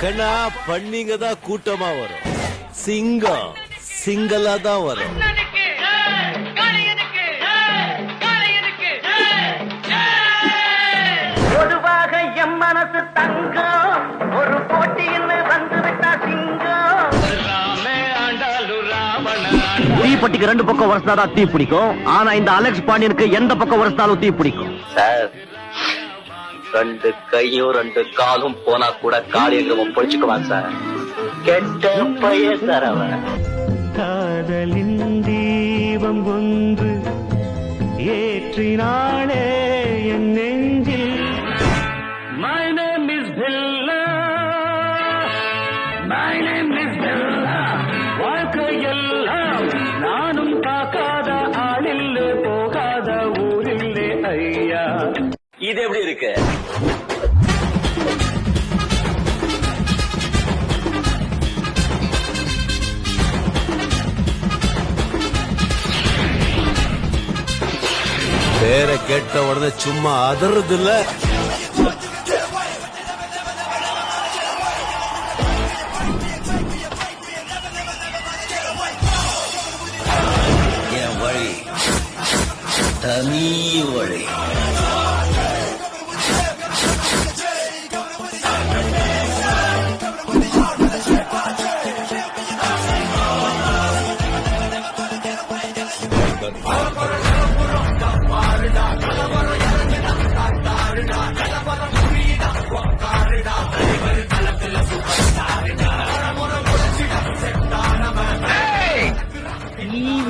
கண்ணா பண்ணிங்க தான் கூட்டமா வரும். சிங்கம் சிங்கலா தான் வரும். கண்ணனுக்கு காளையனுக்கு காளையனுக்கு பொதுவாக எம் மனசு தங்கம். ஒரு போட்டின்னு வந்து விட்டா சிங்கம். தீப்பெட்டிக்கு ரெண்டு பக்கம் வருஷாதான் தீ பிடிக்கும். ஆனா இந்த அலெக்ஸ் பாண்டியனுக்கு எந்த பக்கம் வருஷாலும் தீ பிடிக்கும். சார் ரெண்டு கையும் ரெண்டு காலும் போனா கூட காளியங்கிரமம் பொழிச்சுக்குவான் சார் கெட்ட பையன் சார் அவன் காதலின் தீபம் ஒன்று ஏற்றினாளே என் நெஞ்சில் My name is Bella. My name is Bella. வாழ்க்கையெல்லாம் நானும் பார்க்காத ஆளில்லே போகாத ஊரில்லே ஐயா இது எப்படி இருக்கு? பேரை கேட்ட உடனே சும்மா அதறது இல்ல என் வழி தனி வழி.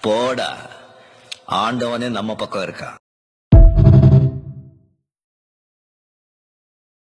போடா. ஆண்டவனே நம்ம பக்கம் இருக்கான்